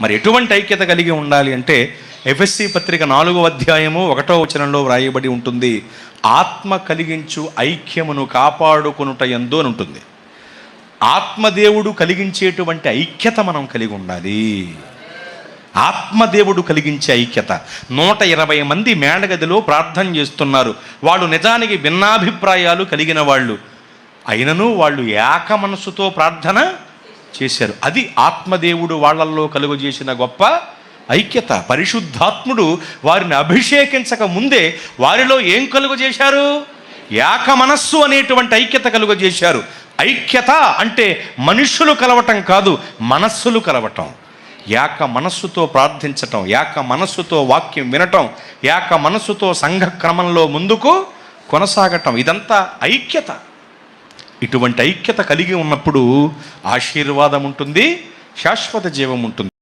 మరి ఎటువంటి ఐక్యత కలిగి ఉండాలి అంటే ఎఫ్ఎస్సి పత్రిక నాలుగో అధ్యాయము ఒకటో వచనంలో వ్రాయబడి ఉంటుంది ఆత్మ కలిగించు ఐక్యమును కాపాడుకొనుట ఎందు అని ఉంటుంది. ఆత్మదేవుడు కలిగించేటువంటి ఐక్యత మనం కలిగి ఉండాలి. ఆత్మదేవుడు కలిగించే ఐక్యత. నూట ఇరవై మంది మేడగదిలో ప్రార్థన చేస్తున్నారు. వాళ్ళు నిజానికి భిన్నాభిప్రాయాలు కలిగిన వాళ్ళు. అయినను వాళ్ళు ఏక మనసుతో ప్రార్థన చేశారు. అది ఆత్మదేవుడు వాళ్ళల్లో కలుగు చేసిన గొప్ప ఐక్యత. పరిశుద్ధాత్ముడు వారిని అభిషేకించక ముందే వారిలో ఏం కలుగు చేశారు ఏక మనస్సు అనేటువంటి ఐక్యత కలుగు చేశారు ఐక్యత అంటే మనుషులు కలవటం కాదు మనస్సులు కలవటం. ఏక మనస్సుతో ప్రార్థించటం ఏక మనస్సుతో వాక్యం వినటం ఏక మనస్సుతో సంఘ క్రమంలో ముందుకు కొనసాగటం. ఇదంతా ఐక్యత. ఇటువంటి ఐక్యత కలిగి ఉన్నప్పుడు ఆశీర్వాదం ఉంటుంది శాశ్వత జీవం ఉంటుంది.